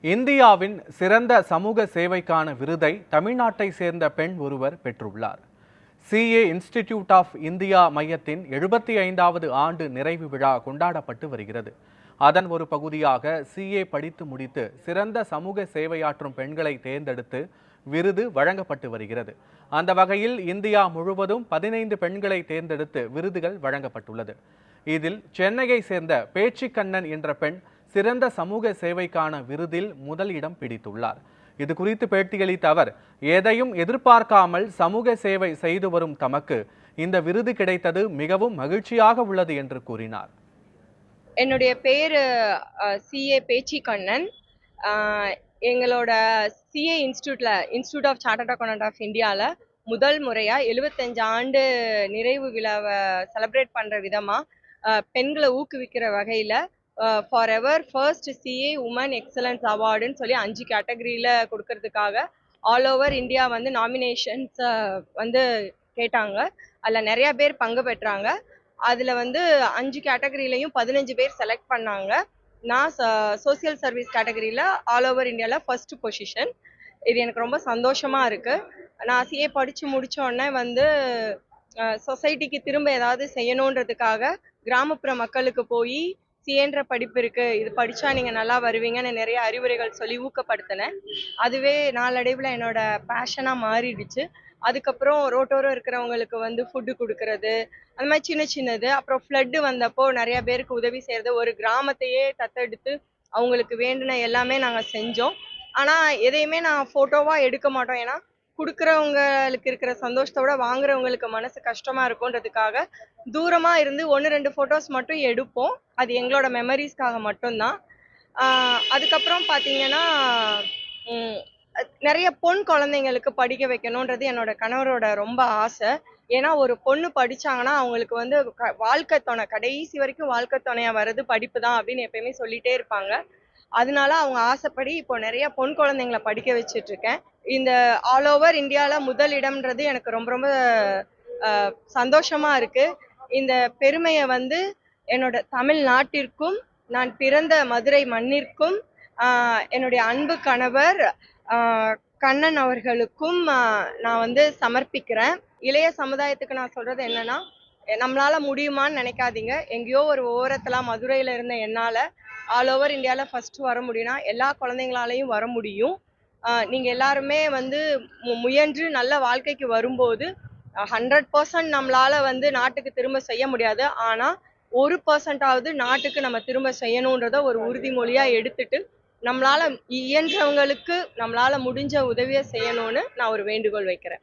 இந்தியாவின் சிறந்த சமூக சேவைக்கான விருதை தமிழ்நாட்டை சேர்ந்த பெண் ஒருவர் பெற்றுள்ளார். சிஏ இன்ஸ்டிடியூட் ஆஃப் இந்தியா மையத்தின் எழுபத்தி ஐந்தாவது ஆண்டு நிறைவு விழா கொண்டாடப்பட்டு வருகிறது. அதன் ஒரு பகுதியாக சிஏ படித்து முடித்து சிறந்த சமூக சேவையாற்றும் பெண்களை தேர்ந்தெடுத்து விருது வழங்கப்பட்டு வருகிறது. அந்த வகையில் இந்தியா முழுவதும் பதினைந்து பெண்களை தேர்ந்தெடுத்து விருதுகள் வழங்கப்பட்டுள்ளது. இதில் சென்னையை சேர்ந்த பேச்சிக்கண்ணன் என்ற பெண் சிறந்த சமூக சேவைக்கான விருதில் முதல் இடம் பிடித்துள்ளார். இது குறித்து பேட்டியளித்த அவர் எதையும் எதிர்பார்க்காமல் சமூக சேவை செய்து வரும் தமக்கு இந்த விருது கிடைத்தது மிகவும் மகிழ்ச்சியாக உள்ளது என்று கூறினார். என்னுடைய பேர் சிஏ பேச்சி கண்ணன் எங்களோட CA இன்ஸ்டியூட்ல institute of chartered account of இந்தியாவில் முதல் முறையாக எழுபத்தஞ்சு ஆண்டு நிறைவு விழாவை செலிப்ரேட் பண்ணுற விதமாக பெண்களை ஊக்குவிக்கிற வகையில் for ever first CA woman excellence அவார்டுன்னு சொல்லி அஞ்சு கேட்டகரியில் கொடுக்கறதுக்காக ஆல் ஓவர் இந்தியா வந்து நாமினேஷன்ஸை வந்து கேட்டாங்க. அதில் நிறையா பேர் பங்கு பெற்றாங்க. அதில் வந்து அஞ்சு கேட்டகரியிலையும் பதினஞ்சு பேர் செலக்ட் பண்ணாங்க. நான் சோசியல் சர்வீஸ் கேட்டகரியில் ஆல் ஓவர் இந்தியாவில் ஃபர்ஸ்ட் பொசிஷன் இது எனக்கு ரொம்ப சந்தோஷமாக இருக்குது நான் சிஏ படித்து முடித்தோடனே வந்து சொசைட்டிக்கு திரும்ப ஏதாவது செய்யணுன்றதுக்காக கிராமப்புற மக்களுக்கு போய் சிஏன்ற படிப்பு இருக்குது இது படிச்சா நீங்கள் நல்லா வருவீங்கன்னு நிறைய அறிவுரைகள் சொல்லி ஊக்கப்படுத்தினேன் அதுவே நாளடைவில் என்னோட பேஷனாக மாறிடுச்சு. அதுக்கப்புறம் ரோட்டோரம் இருக்கிறவங்களுக்கு வந்து ஃபுட்டு கொடுக்கறது அந்த மாதிரி சின்ன சின்னது. அப்புறம் ஃப்ளட்டு வந்தப்போ நிறைய பேருக்கு உதவி செய்கிறது ஒரு கிராமத்தையே தத்தெடுத்து அவங்களுக்கு வேண்டின எல்லாமே நாங்கள் செஞ்சோம். ஆனால் எதையுமே நான் ஃபோட்டோவாக எடுக்க மாட்டோம். ஏன்னா கொடுக்குறவங்களுக்கு இருக்கிற சந்தோஷத்தை விட வாங்குறவங்களுக்கு மனசு கஷ்டமாக இருக்குன்றதுக்காக தூரமாக இருந்து ஒன்று ரெண்டு ஃபோட்டோஸ் மட்டும் எடுப்போம். அது எங்களோட மெமரிஸ்க்காக மட்டும்தான். அதுக்கப்புறம் பார்த்தீங்கன்னா நிறைய பொன் குழந்தைங்களுக்கு படிக்க வைக்கணுன்றது என்னோட கணவரோட ரொம்ப ஆசை. ஏன்னா ஒரு பொண்ணு படிச்சாங்கன்னா அவங்களுக்கு வந்து க- வாழ்க்கை துணை கடைசி வரைக்கும் வாழ்க்கை துணையா வர்றது படிப்பு தான் அப்படின்னு எப்பயுமே சொல்லிட்டே இருப்பாங்க. அதனால அவங்க ஆசைப்படி இப்போ நிறைய பொன் குழந்தைங்களை படிக்க வச்சுட்டு இருக்கேன் இந்த ஆல் ஓவர் இந்தியாவில் முதல் இடம்ன்றது எனக்கு ரொம்ப ரொம்ப சந்தோஷமாக சந்தோஷமா இருக்கு. இந்த பெருமையை வந்து என்னோட தமிழ்நாட்டிற்கும் நான் பிறந்த மதுரை மண்ணிற்கும் என்னுடைய அன்பு கணவர் கண்ணன் அவர்களுக்கும் நான் வந்து சமர்ப்பிக்கிறேன். இளைய சமுதாயத்துக்கு நான் சொல்றது என்னன்னா நம்மளால முடியுமான்னு நினைக்காதீங்க. எங்கேயோ ஒரு ஓரத்தில் மதுரையில் இருந்த என்னால் ஆல் ஓவர் இந்தியாவில் ஃபஸ்ட்டு வர முடியும்னா எல்லா குழந்தைங்களாலையும் வர முடியும். நீங்கள் எல்லாருமே வந்து மு- முயன்று நல்ல வாழ்க்கைக்கு வரும்போது ஹண்ட்ரட் பர்சன்ட் நம்மளால வந்து நாட்டுக்கு திரும்ப செய்ய முடியாது. ஆனால் ஒரு பர்சன்டாவது நாட்டுக்கு நம்ம திரும்ப செய்யணுன்றத ஒரு உறுதிமொழியாக எடுத்துட்டு நம்மளால இயன்றவங்களுக்கு நம்மளால முடிஞ்ச உதவியை செய்யணும்னு நான் ஒரு வேண்டுகோள் வைக்கிறேன்.